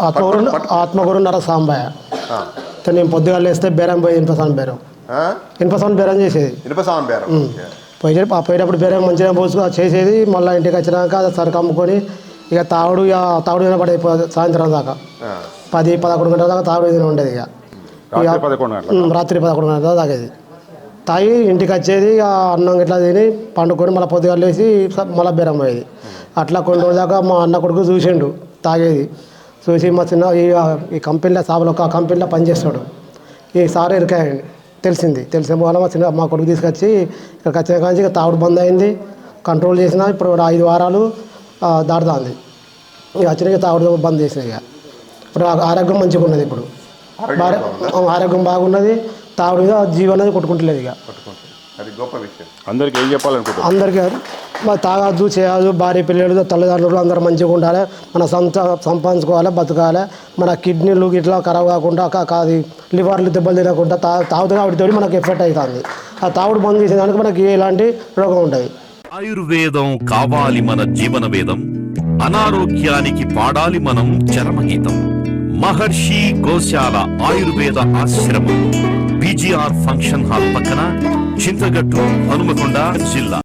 ఆత్మగురు ఆత్మగురు నర సాంబయ్య నేను పొద్దుగా లేస్తే బేరం పోయి ఇనుపసాన్ బేరం. ఆ? ఇనుపసాన్ బేరం చేసేది. ఇనుప బేరం. పోయి పోయేటప్పుడు బేరం మంచిగా పోసు చేసేది మళ్ళీ ఇంటికి వచ్చినాక సరుకు అమ్ముకొని ఇక తాగుడు ఇక తాగుడు వినపడే సాయంత్రం దాకా. పది పదకొండు గంటల దాకా తాగుడు ఇది ఉండేది ఇక. రాత్రి పదకొండు గంటల తాగేది. తాగి ఇంటికి వచ్చేది ఇక అన్నం ఇట్లా తిని పండుకొని మళ్ళీ పొద్దుగా లేచి మళ్ళీ బేరం పోయేది. అట్లా కొన్ని రోజుల దాకా మా అన్న కొడుకు చూసిండు తాగేది. చూసి మా చిన్న ఈ ఈ కంపెనీలో సాబులో ఒక కంపెనీలో పనిచేస్తాడు. ఈ సార్ ఇరికాయండి తెలిసింది. తెలిసిన వల్ల మా చిన్న మా కొడుకు తీసుకొచ్చి ఇక్కడికి వచ్చిన కానీ ఇక తాగుడు బంద్ అయింది. కంట్రోల్ చేసిన ఇప్పుడు ఐదు వారాలు ఆ, దాటుతుంది. ఇక వచ్చిన తాగుడు బంద్ చేసిన ఇక. ఇప్పుడు ఆరోగ్యం మంచిగా ఉన్నది ఇప్పుడు. ఆరోగ్యం బాగున్నది. తాగుడు మీద జీవం అనేది కొట్టుకుంటలేదు ఇక. పట్టుకుంటుంది అది గొప్ప విషయం. అందరికి ఏం చెప్పాలనుకుంటున్నారు? అందరికీ తాగద్దు చేయదు భార్య పిల్లలు తల్లిదండ్రులు అందరూ మంచిగా ఉండాలి. మన సొంత సంపాదించుకోవాలి బతకాలి. మన కిడ్నీలు ఇట్లా ఖరాబ్ కాకుండా కాదు లివర్లు దెబ్బలు తినకుండా తా తాగుతూ కాబట్టి మనకు ఎఫెక్ట్ అవుతుంది ఆ తాగుడు బంద్ చేసేదానికి మనకి ఎలాంటి రోగం ఉంటుంది ఆయుర్వేదం కావాలి మన జీవన వేదం అనారోగ్యానికి పాడాలి మనం చరమగీతం. మహర్షి గోశాల ఆయుర్వేద ఆశ్రమం. బీజీఆర్ ఫంక్షన్ హాల్ పక్కన చింతగట్టు హనుమకొండ జిల్లా.